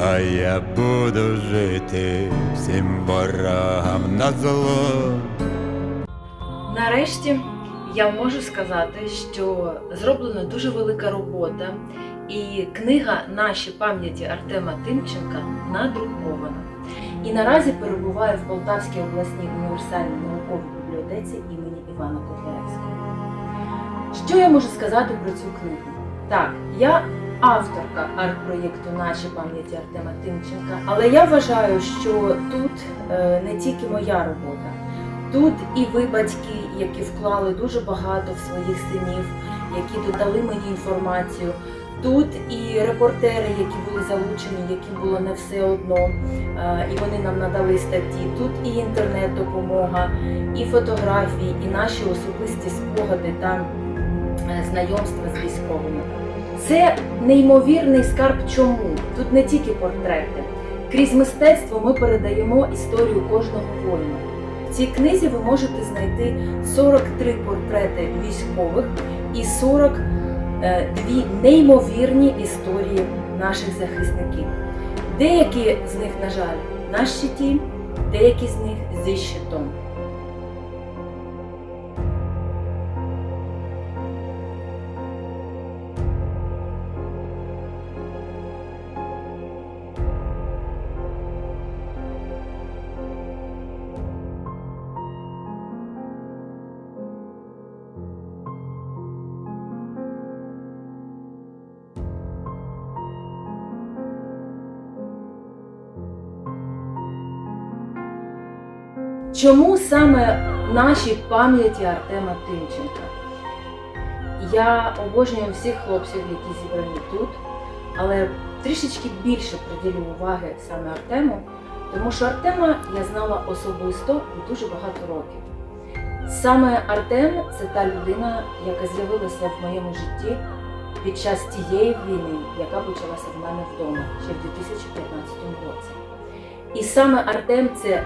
а я буду жити всім ворогам на зло. Нарешті я можу сказати, що зроблена дуже велика робота, і книга Наші пам'яті Артема Тимченка надрукована. І наразі перебуває в Полтавській обласній універсальній науковій бібліотеці імені Івана Котляревського. Що я можу сказати про цю книгу? Так, я авторка арт-проєкту Наші пам'яті Артема Тимченка, але я вважаю, що тут е, не тільки моя робота. Тут і ви, батьки, які вклали дуже багато в своїх синів, які додали мені інформацію. Тут і репортери, які були залучені, яким було не все одно, е, і вони нам надали статті. Тут і інтернет-допомога, і фотографії, і наші особисті спогади та е, знайомства з військовими. Це неймовірний скарб. Чому? Тут не тільки портрети. Крізь мистецтво ми передаємо історію кожного воїна. В цій книзі ви можете знайти 43 портрети військових і 42 неймовірні історії наших захисників. Деякі з них, на жаль, на щиті, деякі з них зі щитом. Чому саме наші пам'яті Артема Тимченка? Я обожнюю всіх хлопців, які зібрані тут, але трішечки більше приділю уваги саме Артему, тому що Артема я знала особисто і дуже багато років. Саме Артем це та людина, яка з'явилася в моєму житті під час тієї війни, яка почалася в мене вдома ще в 2015 році. І саме Артем це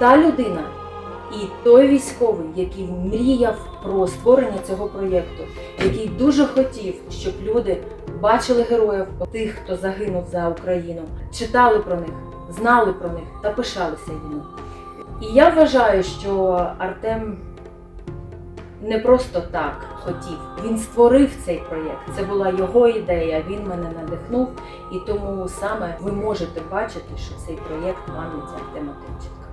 та людина і той військовий, який мріяв про створення цього проєкту, який дуже хотів, щоб люди бачили героїв тих, хто загинув за Україну, читали про них, знали про них та пишалися ними. І я вважаю, що Артем не просто так хотів, він створив цей проєкт. Це була його ідея, він мене надихнув, і тому саме ви можете бачити, що цей проєкт пам'яті Артема Тимченка.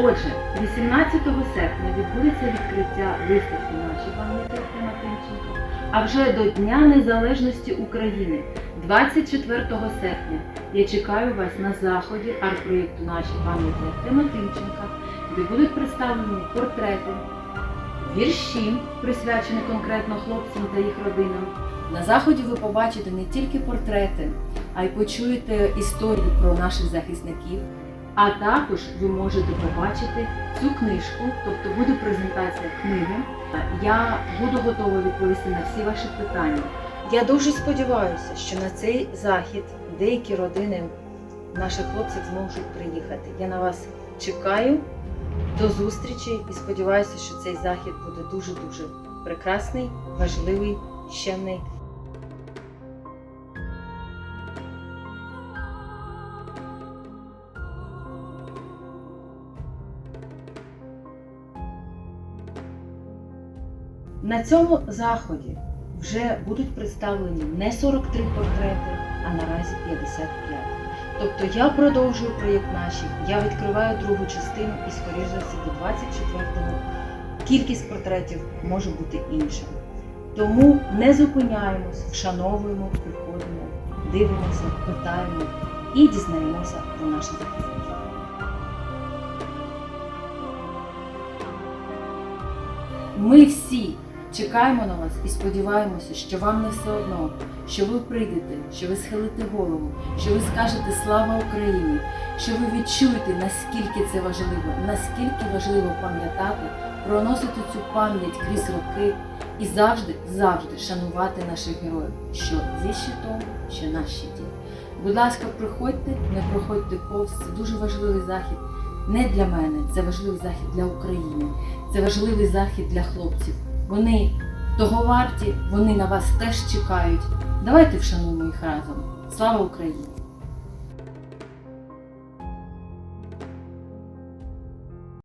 Отже, 18 серпня відбудеться відкриття виставки наші пам'яті Артема Тимченка. А вже до Дня Незалежності України, 24 серпня, я чекаю вас на заході арт-проєкту Наші пам'яті Артема Тимченка, де будуть представлені портрети, вірші, присвячені конкретно хлопцям та їх родинам. На заході ви побачите не тільки портрети, а й почуєте історії про наших захисників. А також ви можете побачити цю книжку, тобто буде презентація книги. Я буду готова відповісти на всі ваші питання. Я дуже сподіваюся, що на цей захід деякі родини наших хлопців зможуть приїхати. Я на вас чекаю. До зустрічі і сподіваюся, що цей захід буде дуже дуже прекрасний, важливий, щемний. На цьому заході вже будуть представлені не 43 портрети, а наразі 55. Тобто я продовжую проєкт наші, я відкриваю другу частину і, скоріш за все, до 24-го кількість портретів може бути інша. Тому не зупиняємось, вшановуємо, приходимо, дивимося, питаємо і дізнаємося про наших захисників. Ми всі чекаємо на вас і сподіваємося, що вам не все одно, що ви прийдете, що ви схилите голову, що ви скажете слава Україні, що ви відчуєте, наскільки це важливо, наскільки важливо пам'ятати, проносити цю пам'ять крізь роки і завжди, завжди шанувати наших героїв, що зі щитом, що на щиті. Будь ласка, приходьте, не проходьте повз. Це дуже важливий захід. Не для мене, це важливий захід для України. Це важливий захід для хлопців. Вони того варті, вони на вас теж чекають. Давайте вшануємо їх разом. Слава Україні!